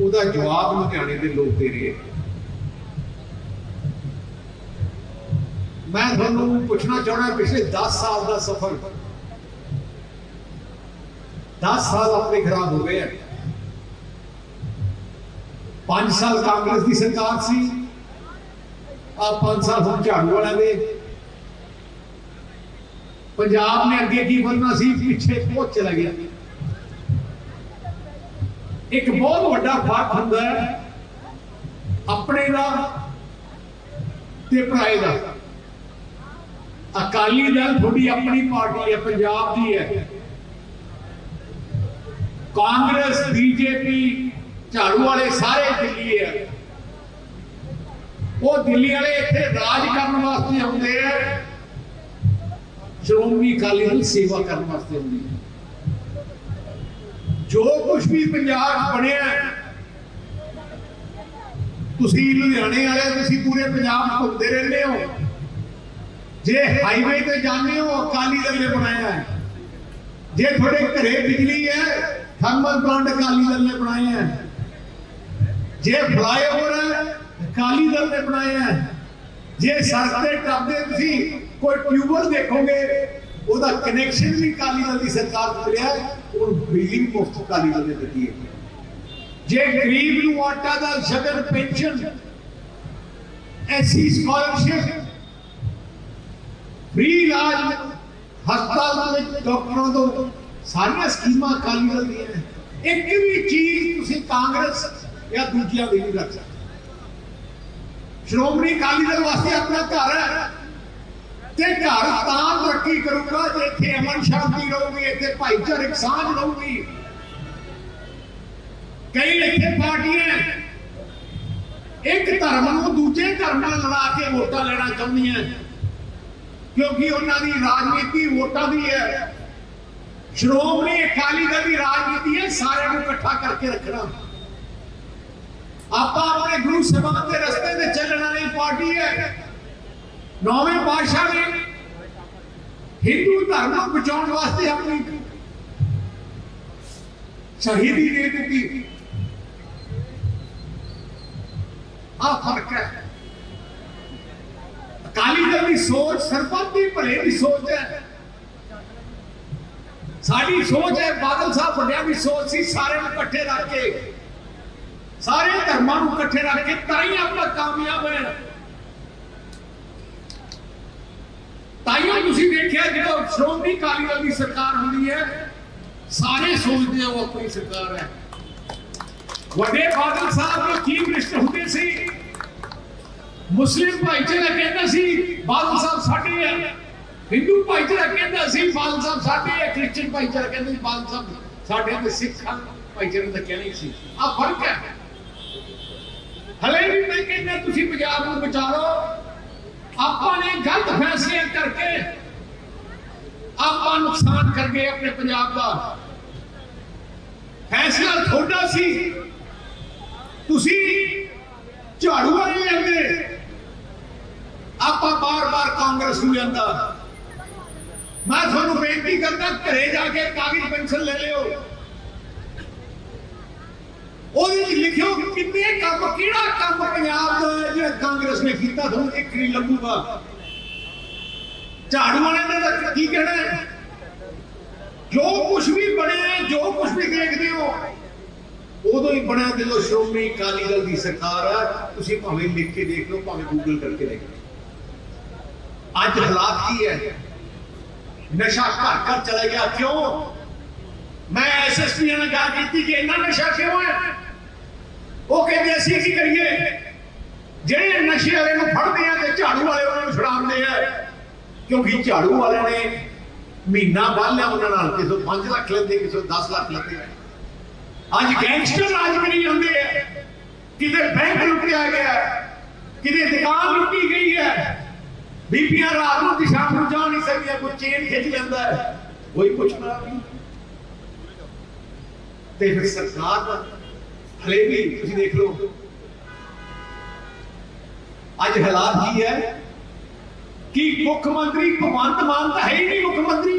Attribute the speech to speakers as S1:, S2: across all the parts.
S1: ਉਹਦਾ ਜਵਾਬ ਲੁਧਿਆਣੇ ਦੇ ਲੋਕ ਦੇ ਰਹੇ। ਮੈਂ ਤੁਹਾਨੂੰ ਪੁੱਛਣਾ ਚਾਹਣਾ ਪਿਛਲੇ 10 ਸਾਲ ਦਾ ਸਫ਼ਰ। 10 ਸਾਲ ਆਪਣੇ ਖਰਾਬ ਹੋ ਗਏ ਆ। 5 ਸਾਲ ਕਾਂਗਰਸ ਦੀ ਸਰਕਾਰ ਸੀ। ਆ 5 ਸਾਲ ਹੁਣ ਝਾੜੂ ਵਾਲਿਆਂ ਦੇ। ਪੰਜਾਬ ਨੇ ਅੱਗੇ ਕੀ ਬਣਨਾ ਸੀ? ਪਿੱਛੇ ਪਹੁੰਚ ਚਲਾ ਗਿਆ। ਇੱਕ ਬਹੁਤ ਵੱਡਾ ਫ਼ਰਕ ਹੁੰਦਾ ਹੈ ਆਪਣੇ ਦਾ ਤੇ ਭਰਾਏ ਦਾ। ਅਕਾਲੀ ਦਲ ਤੁਹਾਡੀ ਆਪਣੀ ਪਾਰਟੀ ਹੈ, ਪੰਜਾਬ ਦੀ ਹੈ। ਕਾਂਗਰਸ, ਬੀਜੇਪੀ, ਝਾੜੂ ਵਾਲੇ ਸਾਰੇ ਦਿੱਲੀ ਹੈ। ਉਹ ਦਿੱਲੀ ਵਾਲੇ ਇੱਥੇ ਰਾਜ ਕਰਨ ਵਾਸਤੇ ਆਉਂਦੇ ਆ ਸ਼੍ਰੋਮਣੀ ਅਕਾਲੀ ਦਲ ਸੇਵਾ ਕਰਨ ਵਾਸਤੇ ਆਉਂਦੀ ਹੈ। ਜੋ ਕੁਝ ਵੀ ਪੰਜਾਬ ਬਣਿਆ ਤੁਸੀਂ ਲੁਧਿਆਣੇ ਵਾਲੇ, ਤੁਸੀਂ ਪੂਰੇ ਪੰਜਾਬ ਘੁੰਮਦੇ ਰਹਿੰਦੇ ਹੋ। ਜੇ ਹਾਈਵੇ ਤੇ ਜਾਂਦੇ ਹੋ, ਅਕਾਲੀ ਦਲ ਨੇ ਬਣਾਇਆ ਹੈ। ਜੇ ਤੁਹਾਡੇ ਘਰੇ ਬਿਜਲੀ ਹੈ, ਥਰਮਲ ਪਲਾਂਟ ਅਕਾਲੀ ਦਲ ਨੇ ਬਣਾਏ ਹੈ। ਜੇ ਫਲਾਈਓਵਰ ਹੈ, ਅਕਾਲੀ ਦਲ ਨੇ ਬਣਾਇਆ ਹੈ। ਜੇ ਸੜਕ ਤੇ ਟੱਪਦੇ ਤੁਸੀਂ, ਕੋਈ ਟਿਊਬਲ ਦੇਖੋਗੇ, ਉਹਦਾ ਕਨੈਕਸ਼ਨ ਵੀ ਅਕਾਲੀ ਦਲ ਦੀ ਸਰਕਾਰ ਤੋਂ ਮਿਲਿਆ ਉਹ ਬਿਜਲੀ ਵੀ ਮੁਫਤ ਅਕਾਲੀ ਦਲ ਨੇ ਦਿੱਤੀ ਹੈ ਜੇ ਗਰੀਬ ਨੂੰ ਆਟਾ ਦਾ ਸ਼ਗਨ ਪੈਨਸ਼ਨ ਐਸੀ ਸਕਾਲਰਸ਼ਿਪ ਫ੍ਰੀ ਇਲਾਜ ਹਸਪਤਾਲ ਵਿੱਚ ਡਾਕਟਰਾਂ ਤੋਂ ਸਾਰੀਆਂ ਸਕੀਮਾਂ ਅਕਾਲੀ ਦਲ ਦੀਆਂ ਨੇ ਇੱਕ ਵੀ ਚੀਜ਼ ਤੁਸੀਂ ਕਾਂਗਰਸ ਜਾਂ ਦੂਜਿਆਂ ਦੀ ਨਹੀਂ ਰੱਖ ਸਕਦੇ ਸ਼੍ਰੋਮਣੀ ਅਕਾਲੀ ਦਲ ਵਾਸਤੇ ਆਪਣਾ ਘਰ ਹੈ। ਤੇ ਘਰ ਤਾਂ ਤਰੱਕੀ ਕਰੂਗਾ ਜੇ ਇੱਥੇ ਅਮਨ ਸ਼ਾਂਤੀ ਰਹੂਗੀ, ਇੱਥੇ ਭਾਈਚਾਰਕ ਸਾਂਝ ਰਹੂਗੀ। ਕਈ ਇੱਥੇ ਪਾਰਟੀਆਂ ਇੱਕ ਧਰਮ ਨੂੰ ਦੂਜੇ ਧਰਮ ਨਾਲ ਲੜਾ ਕੇ ਵੋਟਾਂ ਲੈਣਾ ਚਾਹੁੰਦੀਆਂ ਕਿਉਂਕਿ ਉਹਨਾਂ ਦੀ ਰਾਜਨੀਤੀ ਵੋਟਾਂ ਦੀ ਹੈ ਸ਼੍ਰੋਮਣੀ ਅਕਾਲੀ ਦਲ ਦੀ ਰਾਜਨੀਤੀ ਹੈ ਸਾਰਿਆਂ ਨੂੰ ਇਕੱਠਾ ਕਰਕੇ ਰੱਖਣਾ। ਆਪਾਂ ਆਪਣੇ ਗੁਰੂ ਸਾਹਿਬਾਨ ਦੇ ਰਸਤੇ ਤੇ ਚੱਲਣ ਵਾਲੀ ਪਾਰਟੀ ਹੈ ਨੌਵੇਂ ਪਾਤਸ਼ਾਹ ਨੇ ਹਿੰਦੂ ਧਰਮ ਨੂੰ ਬਚਾਉਣ ਵਾਸਤੇ ਆਪਣੀ ਸ਼ਹੀਦੀ ਦੇ ਦਿੱਤੀ। ਆ ਫ਼ਰਕ ਹੈ। ਅਕਾਲੀ ਦਲ ਦੀ ਸੋਚ ਸਰਬੱਤ ਭਲੇ ਦੀ ਸੋਚ ਹੈ। ਸਾਡੀ ਸੋਚ ਹੈ, ਬਾਦਲ ਸਾਹਿਬ ਵੱਡਿਆਂ ਦੀ ਸੋਚ ਸੀ, ਸਾਰਿਆਂ ਨੂੰ ਇਕੱਠੇ ਰੱਖ ਕੇ, ਸਾਰੇ ਧਰਮਾਂ ਨੂੰ ਇਕੱਠੇ ਰੱਖ ਕੇ ਤਾਂ ਹੀ ਆਪਾਂ ਕਾਮਯਾਬ ਹੋਏ ਤਾਈਓ ਤੁਸੀਂ ਦੇਖਿਆ ਜਦੋਂ ਸ਼੍ਰੋਮਣੀ ਅਕਾਲੀ ਦਲ ਦੀ ਸਰਕਾਰ ਹੁੰਦੀ ਹੈ ਸਾਰੇ ਸੋਚਦੇ ਆ ਉਹ ਆਪਣੀ ਸਰਕਾਰ ਹੈ ਵੱਡੇ ਬਾਦਲ ਸਾਹਿਬ ਦੇ ਚੀਫ ਮਿਨਿਸਟਰ ਹੁੰਦੇ ਸੀ ਮੁਸਲਿਮ ਭਾਈਚਾਰਾ ਕਹਿੰਦਾ ਸੀ ਬਾਦਲ ਸਾਹਿਬ ਸਾਡੇ ਆ ਹਿੰਦੂ ਭਾਈਚਾਰਾ ਕਹਿੰਦਾ ਸੀ ਬਾਦਲ ਸਾਹਿਬ ਸਾਡੇ ਆ ਕ੍ਰਿਸਚੀਅਨ ਭਾਈਚਾਰਾ ਕਹਿੰਦਾ ਸੀ ਬਾਦਲ ਸਾਹਿਬ ਸਾਡੇ ਤੇ ਸਿੱਖਾਂ ਭਾਈਚਾਰੇ ਦਾ ਕਹਿਣਾ ਹੀ ਸੀ ਆ ਫ਼ਰਕ ਹੈ ਹਲੇ ਵੀ ਮੈਂ ਕਹਿੰਦਾ ਤੁਸੀਂ ਪੰਜਾਬ ਨੂੰ ਬਚਾ ਲਓ ਆਪਾਂ ਨੇ ਗਲਤ ਫੈਸਲੇ ਕਰਕੇ ਆਪਾਂ ਨੁਕਸਾਨ ਕਰ ਗਏ ਆਪਣੇ ਪੰਜਾਬ ਦਾ। ਫੈਸਲਾ ਤੁਹਾਡਾ ਸੀ। ਤੁਸੀਂ ਝਾੜੂ ਵਾਲੇ ਲੈਂਦੇ ਆਪਾਂ ਬਾਰ-ਬਾਰ ਕਾਂਗਰਸ ਨੂੰ ਜਾਂਦਾ ਮੈਂ ਤੁਹਾਨੂੰ ਬੇਨਤੀ ਕਰਦਾ, ਘਰੇ ਜਾ ਕੇ ਕਾਗਜ਼ ਪੈਨਸ਼ਨ ਲੈ ਲਿਓ। ਉਹਦੇ ਵਿੱਚ ਲਿਖਿਓ ਕਿੰਨੇ ਕੰਮ, ਕਿਹੜਾ ਕੰਮ ਪੰਜਾਬ ਦਾ ਜਿਹੜਾ ਕਾਂਗਰਸ ਨੇ ਕੀਤਾ ਤੁਹਾਨੂੰ, ਇੱਕ ਨਹੀਂ ਲੱਗੂਗਾ ਝਾੜੂ ਵਾਲਿਆਂ ਦਾ ਕੀ ਕਹਿਣਾ ਹੈ? ਜੋ ਕੁਝ ਵੀ ਬਣਿਆ ਜੋ ਕੁਝ ਵੀ ਦੇਖਦੇ ਹੋ, ਉਦੋਂ ਹੀ ਬਣਿਆ ਜਦੋਂ ਸ਼੍ਰੋਮਣੀ ਅਕਾਲੀ ਦਲ ਦੀ ਸਰਕਾਰ ਹੈ ਤੁਸੀਂ ਭਾਵੇਂ ਲਿਖ ਕੇ ਦੇਖ ਲਓ, ਭਾਵੇਂ ਗੂਗਲ ਕਰਕੇ ਦੇਖ ਲਓ। ਅੱਜ ਹਾਲਾਤ ਕੀ ਹੈ? ਨਸ਼ਾ ਘਰ ਘਰ ਚਲਾ ਗਿਆ। ਕਿਉਂ? ਮੈਂ ਐਸਐਸਪੀ ਨਾਲ ਗੱਲ ਕੀਤੀ ਕਿ ਇੰਨਾ ਨਸ਼ਾ ਕਿਉਂ ਹੈ? ਉਹ ਕਹਿੰਦੇ, ਅਸੀਂ ਕੀ ਕਰੀਏ? ਜਿਹੜੇ ਨਸ਼ੇ ਵਾਲੇ ਨੂੰ ਫੜਦੇ ਆ ਤੇ ਝਾੜੂ ਵਾਲੇ ਉਹਨਾਂ ਨੂੰ ਛੁਡਾਉਂਦੇ ਆ। ਕਿਉਂਕਿ ਝਾੜੂ ਵਾਲਿਆਂ ਨੇ ਮਹੀਨਾ ਬੰਨ ਲਿਆ ਉਹਨਾਂ ਨਾਲ, ਕਿਸੇ ਤੋਂ 5 ਲੱਖ ਲੈਂਦੇ, ਕਿਸੇ 10 ਲੱਖ ਲੈਂਦੇ। ਅੱਜ ਗੈਂਗਸਟਰ ਰਾਜ ਕਰੀ ਜਾਂਦੇ ਆ। ਕਿਤੇ ਬੈਂਕ ਲੁੱਟਿਆ ਗਿਆ, ਕਿਤੇ ਦੁਕਾਨ ਲੁੱਟੀ ਗਈ ਹੈ। ਬੀਬੀਆਂ ਰਾਤ ਨੂੰ ਦੀ ਨੂੰ ਜਾ ਨਹੀਂ ਸਕਦੀਆਂ, ਕੋਈ ਚੇਨ ਖਿੱਚ ਲੈਂਦਾ ਹੈ। ਕੋਈ ਪੁੱਛਣਾ ਨਹੀਂ। ਤੇ ਫਿਰ ਸਰਕਾਰ ਦਾ ਹਲੇ ਵੀ ਤੁਸੀਂ ਦੇਖ ਲਓ। ਅੱਜ ਹਾਲਾਤ ਕੀ ਹੈ? ਕਿ ਮੁੱਖ ਮੰਤਰੀ ਭਗਵੰਤ ਮਾਨ ਤਾਂ ਹੈ ਹੀ ਨਹੀਂ ਮੁੱਖ ਮੰਤਰੀ?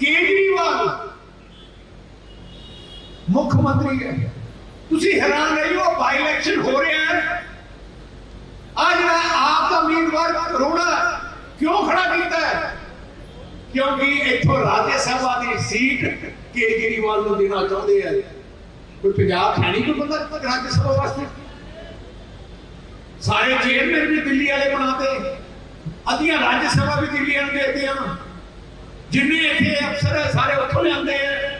S1: ਕੇਜਰੀਵਾਲ ਮੁੱਖ ਮੰਤਰੀ ਹੈ। ਤੁਸੀਂ ਹੈਰਾਨ ਰਹੇ ਹੋ ਬਾਈ ਇਲੈਕਸ਼ਨ ਹੋ ਰਿਹਾ ਹੈ। ਆ ਜਿਹੜਾ ਆਪ ਦਾ ਉਮੀਦਵਾਰ ਕਰੋੜਾ ਕਿਉਂ ਖੜਾ ਕੀਤਾ ਹੈ? ਕਿਉਂਕਿ ਇੱਥੋਂ ਰਾਜ ਸਭਾ ਦੀ ਸੀਟ ਕੇਜਰੀਵਾਲ ਨੂੰ ਦੇਣਾ ਚਾਹੁੰਦੇ ਆ। ਕੋਈ ਪੰਜਾਬ ਹੈ ਨਹੀਂ ਕੋਈ ਬੰਦਾ ਰਾਜ ਸਭਾ ਵਾਸਤੇ? ਸਾਰੇ ਚੇਅਰਮੈਨ ਵੀ ਦਿੱਲੀ ਵਾਲੇ ਬਣਾਤੇ। ਅੱਧੀਆਂ ਰਾਜ ਸਭਾ ਵੀ ਦਿੱਲੀ ਵਾਲੇ ਦੇ ਦਿੱਤੀਆਂ। ਜਿੰਨੇ ਇੱਥੇ ਅਫਸਰ ਹੈ, ਸਾਰੇ ਉੱਥੋਂ ਲਿਆਂਦੇ ਆ।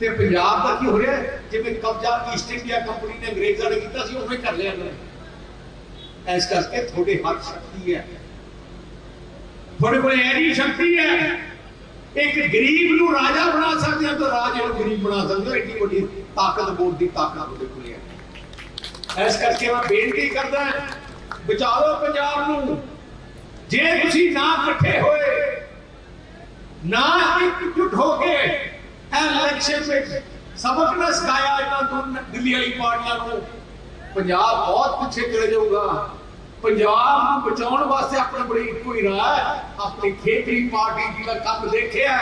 S1: ਤੇ ਪੰਜਾਬ ਦਾ ਕੀ ਹੋ ਰਿਹਾ ਜਿਵੇਂ ਕਬਜ਼ਾ ਈਸਟ ਇੰਡੀਆ ਕੰਪਨੀ ਨੇ ਅੰਗਰੇਜ਼ਾਂ ਨੇ ਕੀਤਾ ਸੀ, ਉਵੇਂ ਕਰ ਲਿਆ ਨੇ। ਇਸ ਕਰਕੇ ਤੁਹਾਡੇ ਹੱਥ ਸ਼ਕਤੀ ਹੈ। ਤੁਹਾਡੇ ਕੋਲ ਐਰੀ ਸ਼ਕਤੀ ਹੈ, ਇੱਕ ਗਰੀਬ ਨੂੰ ਰਾਜਾ ਬਣਾ ਸਕਦੇ ਹੋ ਤਾਂ ਰਾਜ ਨੂੰ ਗਰੀਬ ਬਣਾ ਸਕਦੇ ਹੋ ਏਡੀ ਵੱਡੀ ਤਾਕਤ ਬੋਰਡ ਦੀ ਤਾਕਤ ਤੁਹਾਡੇ ਕੋਲ ਇਸ ਕਰਕੇ ਮੈਂ ਬੇਨਤੀ ਕਰਦਾ ਬਚਾ ਪੰਜਾਬ ਨੂੰ। ਜੇ ਤੁਸੀਂ ਨਾ ਇਕੱਠੇ ਹੋਏ, ਨਾ ਇਕਜੁੱਟ ਹੋ ਕੇ ਇਲੈਕਸ਼ਨ ਵਿੱਚ ਸਬਕ ਨਾ ਸਿਖਾਇਆ ਇਹਨਾਂ ਤੋਂ ਦਿੱਲੀ ਵਾਲੀ ਪਾਰਟੀਆਂ ਨੂੰ, ਪੰਜਾਬ ਬਹੁਤ ਪਿੱਛੇ ਚਲੇ ਜਾਊਗਾ। ਪੰਜਾਬ ਨੂੰ ਬਚਾਉਣ ਵਾਸਤੇ ਆਪਣਾ ਬੜੀ ਕੋਈ ਰਾਹ ਹੈ, ਆਪਣੀ ਖੇਤਰੀ ਪਾਰਟੀ ਦੀ ਮੈਂ ਕੰਮ ਦੇਖਿਆ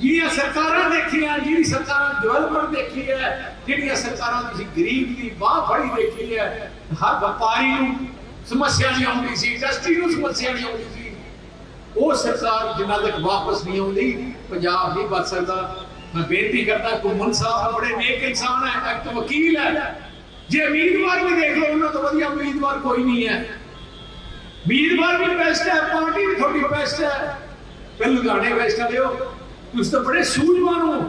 S1: ਜਿਹੜੀਆਂ ਸਰਕਾਰਾਂ ਦੇਖੀਆਂ, ਜਿਹੜੀ ਸਰਕਾਰਾਂ ਡਿਵੈਲਪਮੈਂਟ ਦੇਖੀ ਹੈ, ਜਿਹੜੀਆਂ ਸਰਕਾਰਾਂ ਤੁਸੀਂ ਗਰੀਬ ਦੀ ਬਾਹ ਫੜੀ ਦੇਖੀ ਹੈ, ਹਰ ਵਪਾਰੀ ਨੂੰ ਸਮੱਸਿਆ ਨਹੀਂ ਆਉਂਦੀ ਸੀ ਇੰਡਸਟਰੀ ਨੂੰ ਸਮੱਸਿਆ ਨਹੀਂ ਆਉਂਦੀ ਸੀ। ਉਹ ਸਰਕਾਰ ਜਿੰਨਾ ਤੱਕ ਵਾਪਸ ਨਹੀਂ ਆਉਂਦੀ, ਪੰਜਾਬ ਨਹੀਂ ਬਚ ਸਕਦਾ। ਮੈਂ ਬੇਨਤੀ ਕਰਦਾ, ਘੁੰਮਣ ਸਾਹਿਬ ਬੜੇ ਨੇਕ ਇਨਸਾਨ ਹੈ, ਇੱਕ ਵਕੀਲ ਹੈ। ਜੇ ਉਮੀਦਵਾਰ ਵੀ ਦੇਖ ਲਓ, ਉਹਨਾਂ ਤੋਂ ਵਧੀਆ ਉਮੀਦਵਾਰ ਕੋਈ ਨਹੀਂ ਹੈ। ਉਮੀਦਵਾਰ ਵੀ ਬੈਸਟ ਹੈ, ਪਾਰਟੀ ਵੀ ਤੁਹਾਡੀ ਬੈਸਟ ਹੈ। ਫਿਰ ਲੁਧਿਆਣੇ ਬੈਸਟ ਲਿਓ ਤੁਸੀਂ ਤਾਂ ਬੜੇ ਸੂਝਵਾਨ ਹੋ।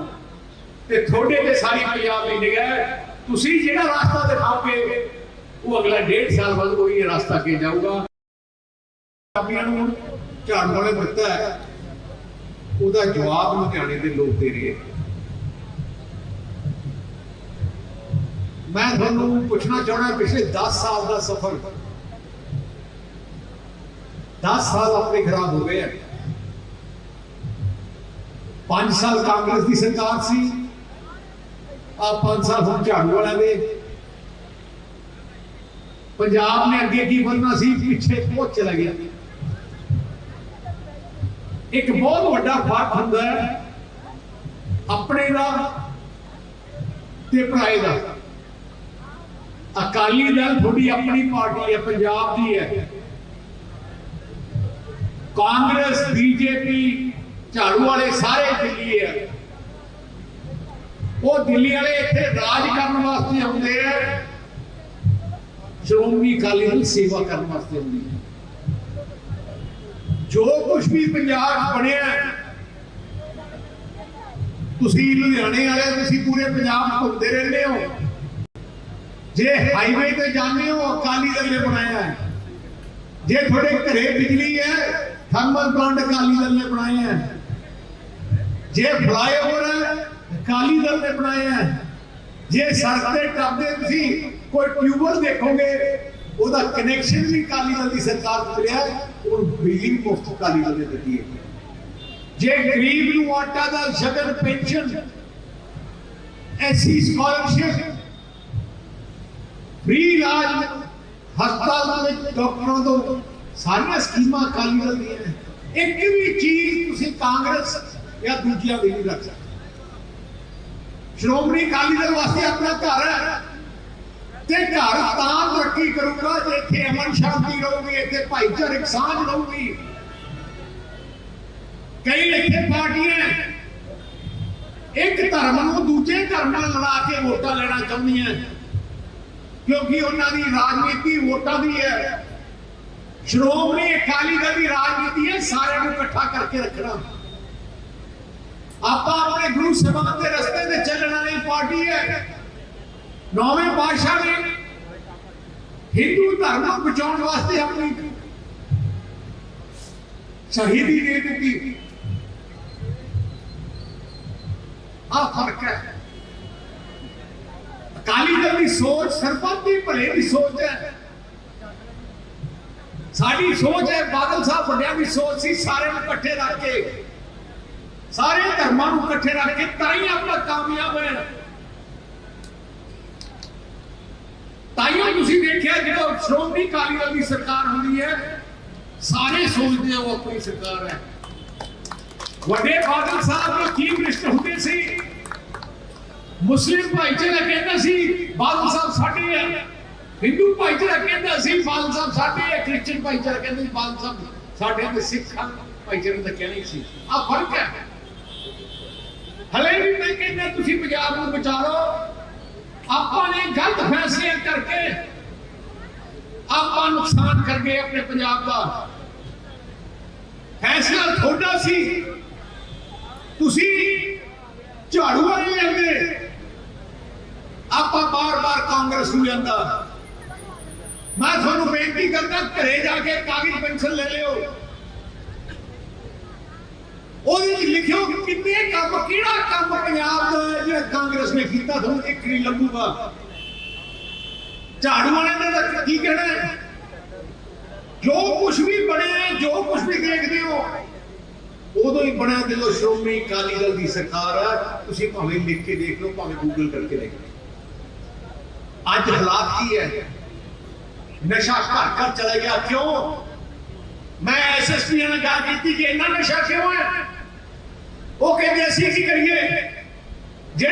S1: ਤੇ ਤੁਹਾਡੇ ਤੇ ਸਾਰੀ ਪੰਜਾਬ ਦੀ ਨਿਗਾਹ ਤੁਸੀਂ ਜਿਹੜਾ ਰਸਤਾ ਦਿਖਾਓਗੇ, ਉਹ ਅਗਲਾ ਡੇਢ ਸਾਲ ਬਾਅਦ ਕੋਈ ਰਸਤਾ ਕੇ ਜਾਊਗਾ। ਪੰਜਾਬੀਆਂ ਨੂੰ ਝਾੜੂ ਵਾਲੇ ਦਿੱਤਾ ਹੈ। ਉਹਦਾ ਜਵਾਬ ਲੁਧਿਆਣੇ ਦੇ ਲੋਕ ਦੇ ਰਹੇ ਮੈਂ ਤੁਹਾਨੂੰ ਪੁੱਛਣਾ ਚਾਹਣਾ ਪਿਛਲੇ 10 ਸਾਲ ਦਾ ਸਫ਼ਰ 10 ਸਾਲ ਆਪਣੇ ਖਰਾਬ ਹੋ ਗਏ 5 ਸਾਲ ਕਾਂਗਰਸ ਦੀ ਸਰਕਾਰ ਸੀ। ਆ 5 ਸਾਲ ਹੁਣ ਝਾੜੂ ਵਾਲਿਆਂ ਦੇ ਪੰਜਾਬ ਨੇ ਅੱਗੇ ਕੀ ਬਣਨਾ ਸੀ? ਪਿੱਛੇ ਪਹੁੰਚ ਚਲਾ ਗਿਆ। ਇੱਕ ਬਹੁਤ ਵੱਡਾ ਫ਼ਰਕ ਹੁੰਦਾ ਹੈ, ਆਪਣੇ ਦਾ ਤੇ ਭਰਾਏ ਦਾ। ਅਕਾਲੀ ਦਲ ਤੁਹਾਡੀ ਆਪਣੀ ਪਾਰਟੀ ਹੈ, ਪੰਜਾਬ ਦੀ ਹੈ। ਕਾਂਗਰਸ, ਬੀਜੇਪੀ ਝਾੜੂ ਵਾਲੇ ਸਾਰੇ ਦਿੱਲੀ ਹੈ ਉਹ ਦਿੱਲੀ ਵਾਲੇ ਇੱਥੇ ਰਾਜ ਕਰਨ ਵਾਸਤੇ ਆਉਂਦੇ ਆ। ਸ਼੍ਰੋਮਣੀ ਅਕਾਲੀ ਦਲ ਸੇਵਾ ਕਰਨ ਵਾਸਤੇ ਆਉਂਦੀ ਹੈ ਜੋ ਕੁਝ ਵੀ ਪੰਜਾਬ ਬਣਿਆ, ਤੁਸੀਂ ਲੁਧਿਆਣੇ ਵਾਲੇ ਤੁਸੀਂ ਪੂਰੇ ਪੰਜਾਬ ਘੁੰਮਦੇ ਰਹਿੰਦੇ ਹੋ। ਜੇ ਹਾਈਵੇ ਤੇ ਜਾਂਦੇ ਹੋ, ਅਕਾਲੀ ਦਲ ਨੇ ਬਣਾਇਆ ਹੈ। ਜੇ ਤੁਹਾਡੇ ਘਰੇ ਬਿਜਲੀ ਹੈ ਥਰਮਲ ਪਲਾਂਟ ਅਕਾਲੀ ਦਲ ਨੇ ਬਣਾਏ ਹੈ। ਜੇ ਫਲਾਈਓਵਰ ਹੈ ਅਕਾਲੀ ਦਲ ਨੇ ਬਣਾਇਆ ਹੈ ਜੇ ਸੜਕ ਤੇ ਟੱਪਦੇ ਤੁਸੀਂ ਕੋਈ ਟਿਊਬਲ ਦੇਖੋਗੇ ਉਹਦਾ ਕਨੈਕਸ਼ਨ ਵੀ ਅਕਾਲੀ ਦਲ ਦੀ ਸਰਕਾਰ ਨੂੰ ਮਿਲਿਆ ਹੈ, ਉਹ ਬਿਜਲੀ ਵੀ ਮੁਫਤ ਅਕਾਲੀ ਦਲ ਨੇ ਦਿੱਤੀ ਹੈ ਜੇ ਗਰੀਬ ਨੂੰ ਆਟਾ ਦਾ ਸ਼ਗਨ ਪੈਨਸ਼ਨ ਐਸੀ ਸਕਾਲਰਸ਼ਿਪ ਫ੍ਰੀ ਇਲਾਜ ਹਸਪਤਾਲ ਵਿੱਚ ਡਾਕਟਰਾਂ ਤੋਂ ਸਾਰੀਆਂ ਸਕੀਮਾਂ ਅਕਾਲੀ ਦਲ ਦੀਆਂ ਨੇ ਇੱਕ ਵੀ ਚੀਜ਼ ਤੁਸੀਂ ਕਾਂਗਰਸ ਜਾਂ ਦੂਜਿਆਂ ਦੀ ਨਹੀਂ ਰੱਖ ਸਕਦੇ। ਸ਼੍ਰੋਮਣੀ ਅਕਾਲੀ ਦਲ ਵਾਸਤੇ ਆਪਣਾ ਘਰ ਹੈ। ਤੇ ਘਰ ਤਾਂ ਤਰੱਕੀ ਕਰੂਗਾ ਜੇ ਇੱਥੇ ਅਮਨ ਸ਼ਾਂਤੀ ਰਹੂਗੀ, ਇੱਥੇ ਭਾਈਚਾਰਕ ਸਾਂਝ ਰਹੂਗੀ। ਕਈ ਇੱਥੇ ਪਾਰਟੀਆਂ ਇੱਕ ਧਰਮ ਨੂੰ ਦੂਜੇ ਧਰਮ ਨਾਲ ਲੜਾ ਕੇ ਵੋਟਾਂ ਲੈਣਾ ਚਾਹੁੰਦੀਆਂ ਕਿਉਂਕਿ ਉਹਨਾਂ ਦੀ ਰਾਜਨੀਤੀ ਵੋਟਾਂ ਦੀ ਹੈ। ਸ਼੍ਰੋਮਣੀ ਅਕਾਲੀ ਦਲ ਦੀ ਰਾਜਨੀਤੀ ਹੈ, ਸਾਰਿਆਂ ਨੂੰ ਇਕੱਠਾ ਕਰਕੇ ਰੱਖਣਾ। ਆਪਾਂ ਆਪਣੇ ਗੁਰੂ ਸਾਹਿਬਾਨ ਦੇ ਰਸਤੇ ਤੇ ਚੱਲਣ ਵਾਲੀ ਪਾਰਟੀ ਹੈ। ਨੌਵੇਂ ਪਾਤਸ਼ਾਹ ਨੇ ਹਿੰਦੂ ਧਰਮ ਨੂੰ ਬਚਾਉਣ ਵਾਸਤੇ ਆਪਣੀ ਸ਼ਹੀਦੀ ਦੇ ਦਿੱਤੀ। ਆ ਫ਼ਰਕ ਹੈ। ਅਕਾਲੀ ਦਲ ਦੀ ਸੋਚ ਸਰਬੱਤੀ ਭਲੇ ਦੀ ਸੋਚ ਹੈ। ਸਾਡੀ ਸੋਚ ਹੈ, ਬਾਦਲ ਸਾਹਿਬ ਵੱਡਿਆਂ ਦੀ ਸੋਚ ਸੀ, ਸਾਰਿਆਂ ਨੂੰ ਇਕੱਠੇ ਰੱਖ ਕੇ ਸਾਰੇ ਧਰਮਾਂ ਨੂੰ ਇਕੱਠੇ ਰੱਖ ਕੇ ਤਾਂ ਹੀ ਆਪਾਂ ਕਾਮਯਾਬ ਹੋਏ ਤਾਈਓ ਤੁਸੀਂ ਦੇਖਿਆ ਜਦੋਂ ਸ਼੍ਰੋਮਣੀ ਅਕਾਲੀ ਦਲ ਦੀ ਸਰਕਾਰ ਹੁੰਦੀ ਹੈ ਸਾਰੇ ਸੋਚਦੇ ਆ ਉਹ ਆਪਣੀ ਸਰਕਾਰ ਹੈ ਵੱਡੇ ਬਾਦਲ ਸਾਹਿਬ ਦੇ ਚੀਫ ਮਿਨਿਸਟਰ ਹੁੰਦੇ ਸੀ ਮੁਸਲਿਮ ਭਾਈਚਾਰਾ ਕਹਿੰਦਾ ਸੀ ਬਾਦਲ ਸਾਹਿਬ ਸਾਡੇ ਆ ਹਿੰਦੂ ਭਾਈਚਾਰਾ ਕਹਿੰਦਾ ਸੀ ਬਾਦਲ ਸਾਹਿਬ ਸਾਡੇ ਆ ਕ੍ਰਿਸਚੀਅਨ ਭਾਈਚਾਰਾ ਕਹਿੰਦਾ ਸੀ ਬਾਦਲ ਸਾਹਿਬ ਸਾਡੇ ਆ ਤੇ ਸਿੱਖਾਂ ਭਾਈਚਾਰੇ ਦਾ ਕਹਿਣਾ ਹੀ ਸੀ ਆ ਫ਼ਰਕ ਹੈ ਹਲੇ ਵੀ ਮੈਂ ਕਹਿੰਦਾ, ਤੁਸੀਂ ਪੰਜਾਬ ਨੂੰ ਬਚਾ ਲਓ ਆਪਾਂ ਨੇ ਗਲਤ ਫੈਸਲੇ ਕਰਕੇ ਆਪਾਂ ਨੁਕਸਾਨ ਕਰ ਗਏ ਆਪਣੇ ਪੰਜਾਬ ਦਾ। ਫੈਸਲਾ ਤੁਹਾਡਾ ਸੀ। ਤੁਸੀਂ ਝਾੜੂ ਵਾਲੇ ਲੈਂਦੇ ਆਪਾਂ ਬਾਰ-ਬਾਰ ਕਾਂਗਰਸ ਨੂੰ ਲੈਂਦਾ ਮੈਂ ਤੁਹਾਨੂੰ ਬੇਨਤੀ ਕਰਦਾ, ਘਰੇ ਜਾ ਕੇ ਕਾਗਜ਼ ਪੈਨਸ਼ਨ ਲੈ ਲਿਓ। ਉਹਦੇ ਵਿੱਚ ਲਿਖਿਓ ਕਿੰਨੇ ਕੰਮ, ਕਿਹੜਾ ਕੰਮ ਪੰਜਾਬ ਦਾ ਜਿਹੜਾ ਕਾਂਗਰਸ ਨੇ ਕੀਤਾ? ਤੁਹਾਨੂੰ ਇੱਕ ਨਹੀਂ ਲੱਗੂਗਾ ਝਾੜੂ ਵਾਲਿਆਂ ਨੇ ਕੀ ਕਹਿਣਾ ਜੋ ਕੁਝ ਵੀ ਬਣਿਆ ਜੋ ਕੁਝ ਵੀ ਦੇਖਦੇ ਹੋ, ਉਦੋਂ ਹੀ ਬਣਿਆ ਜਦੋਂ ਸ਼੍ਰੋਮਣੀ ਅਕਾਲੀ ਦਲ ਦੀ ਸਰਕਾਰ ਆ। ਤੁਸੀਂ ਭਾਵੇਂ ਲਿਖ ਕੇ ਦੇਖ ਲਓ, ਭਾਵੇਂ ਗੂਗਲ ਕਰਕੇ ਦੇਖ ਲਓ। ਅੱਜ ਹਾਲਾਤ ਕੀ ਹੈ? ਨਸ਼ਾ ਘਰ ਘਰ ਚਲਾ ਗਿਆ। ਕਿਉਂ? ਮੈਂ ਐਸਐਸਪੀ ਨਾਲ ਗੱਲ ਕੀਤੀ ਕਿ ਇੰਨਾ ਨਸ਼ਾ ਕਿਉਂ ਹੈ? ਉਹ ਕਹਿੰਦੇ ਅਸੀਂ ਕੀ ਕਰੀਏ?